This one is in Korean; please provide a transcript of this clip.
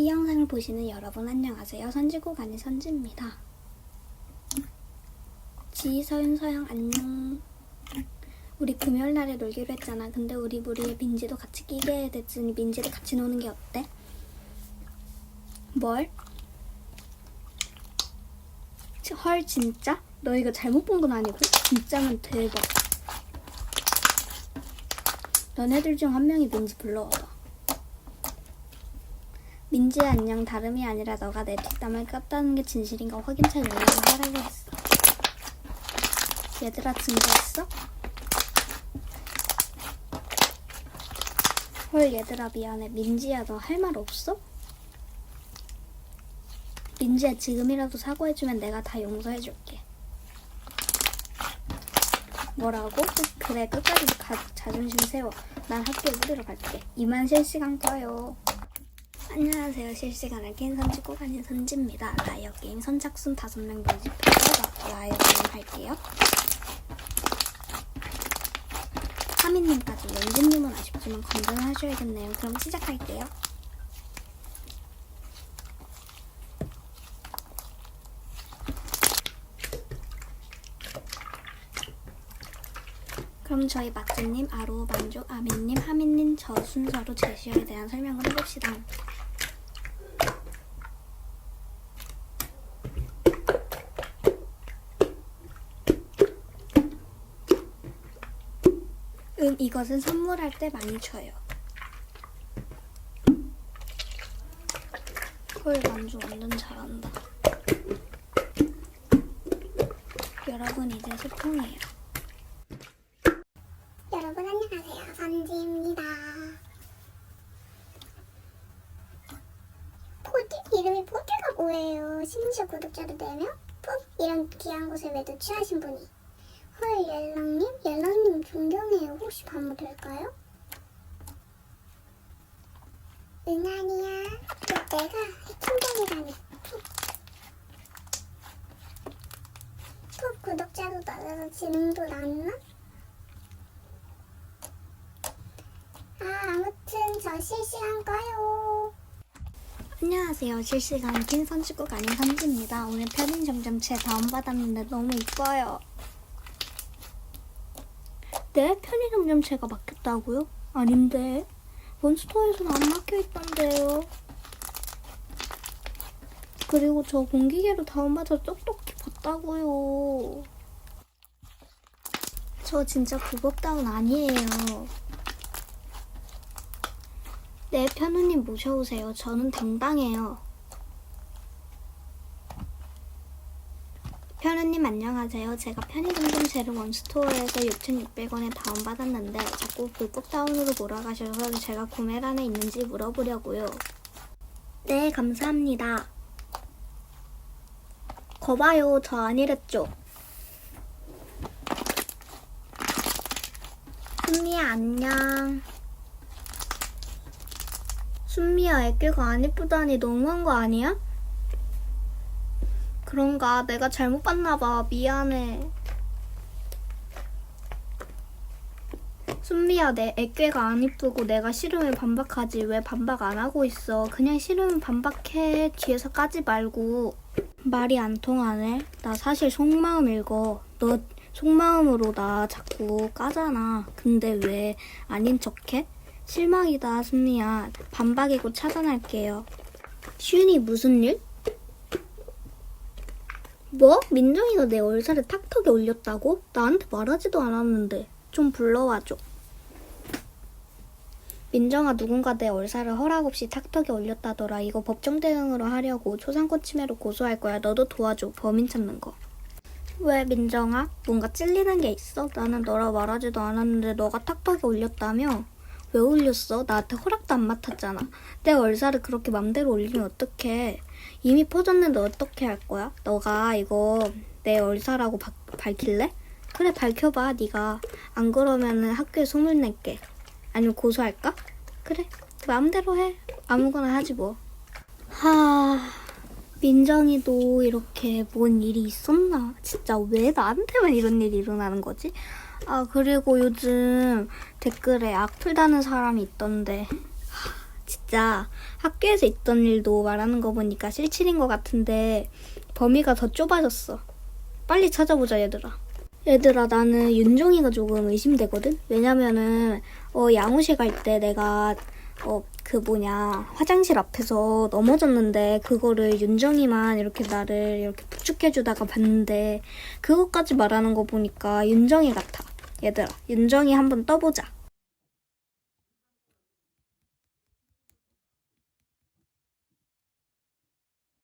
이 영상을 보시는 여러분 안녕하세요. 선지국 아닌 선지입니다. 지, 서윤, 서영 안녕. 우리 금요일 날에 놀기로 했잖아. 근데 우리 무리에 민지도 같이 끼게 됐으니 민지도 같이 노는 게 어때? 뭘? 치- 헐 진짜? 너 이거 잘못 본 건 아니고? 진짜면 대박. 너네들 중 한 명이 민지 불러와봐. 민지 안녕 다름이 아니라 너가 내 뒷담을 깠다는 게 진실인가 확인차 연락을 하라고 했어. 얘들아 증거 있어? 헐 얘들아 미안해 민지야 너 할 말 없어? 민지야 지금이라도 사과해주면 내가 다 용서해줄게. 뭐라고? 그래 끝까지 가, 자존심 세워. 난 학교에 무리러 갈게. 이만 실시간 꺼요. 안녕하세요. 실시간을 낀 선지국 아닌 선지입니다. 라이어 게임 선착순 5명 모집해서 라이어 게임 할게요. 하민님까지 렌즈님은 아쉽지만 건전하셔야겠네요. 그럼 시작할게요. 그럼 저희 맛집님, 아로, 만족, 아민님, 하민님 저 순서로 제시어에 대한 설명을 해봅시다. 음, 이것은 선물할 때 많이 쳐요. 헐, 만주 완전 잘한다. 여러분, 이제 소통해요. 여러분 안녕하세요. 선지입니다. 포드? 이름이 포드가 뭐예요? 심지어 구독자도 4명? 푹 이런 귀한 곳에 왜도 취하신 분이 헐 옐랑님? 옐랑님 존경해요. 혹시 반모 될까요? 응아니야. 내가 해킹당이라니. 푹. 푹 구독자도 낮아서 지능도 낮나? 아, 아무튼 저 실시간 꺼요. 안녕하세요. 실시간 긴 선지국 아닌 선지입니다. 오늘 편의점점체 다운받았는데 너무 이뻐요. 네? 편의점점체가 막혔다고요? 아닌데. 원스토어에서는 안 막혀있던데요. 그리고 저 공기계로 다운받아서 똑똑히 봤다고요. 저 진짜 구급다운 아니에요. 네, 편우님 모셔오세요. 저는 당당해요. 편우님 안녕하세요. 제가 편의점점제를 원스토어에서 6,600원에 다운받았는데 자꾸 불법 다운으로 몰아가셔서 제가 구매란에 있는지 물어보려고요. 네, 감사합니다. 거봐요. 저 아니랬죠? 순미야 안녕. 순미야, 애교가 안 예쁘다니 너무한 거 아니야? 그런가, 내가 잘못 봤나 봐. 미안해. 순미야, 내 애교가 안 예쁘고 내가 싫으면 반박하지. 왜 반박 안 하고 있어? 그냥 싫으면 반박해. 뒤에서 까지 말고. 말이 안 통하네. 나 사실 속마음 읽어. 너 속마음으로 나 자꾸 까잖아. 근데 왜 아닌 척해? 실망이다, 순미야. 반박이고 차단할게요. 슌이 무슨 일? 뭐? 민정이가 내 얼살에 탁탁이 올렸다고? 나한테 말하지도 않았는데. 좀 불러와줘. 민정아 누군가 내 얼살을 허락 없이 탁탁이 올렸다더라. 이거 법정 대응으로 하려고 초상권 침해로 고소할 거야. 너도 도와줘. 범인 찾는 거. 왜 민정아? 뭔가 찔리는 게 있어? 나는 너라 말하지도 않았는데 너가 탁탁이 올렸다며? 왜 올렸어? 나한테 허락도 안 맡았잖아. 내 얼살을 그렇게 맘대로 올리면 어떡해. 이미 퍼졌는데 어떻게 할 거야? 너가 이거 내 얼살하고 바- 밝힐래? 그래 밝혀봐 네가 안 그러면은 학교에 소문 낼게 아니면 고소할까? 그래 마음대로 해 아무거나 하지 뭐 하... 민정이도 이렇게 뭔 일이 있었나? 진짜 왜 나한테만 이런 일이 일어나는 거지? 아 그리고 요즘 댓글에 악플 다는 사람이 있던데 하, 진짜 학교에서 있던 일도 말하는 거 보니까 실칠인 것 같은데 범위가 더 좁아졌어. 빨리 찾아보자 얘들아. 얘들아 나는 윤종이가 조금 의심되거든. 왜냐면은 어 양호실 갈 때 내가 어 그 뭐냐 화장실 앞에서 넘어졌는데 그거를 윤정이만 이렇게 나를 이렇게 부축해주다가 봤는데 그것까지 말하는 거 보니까 윤정이 같아. 얘들아 윤정이 한번 떠보자.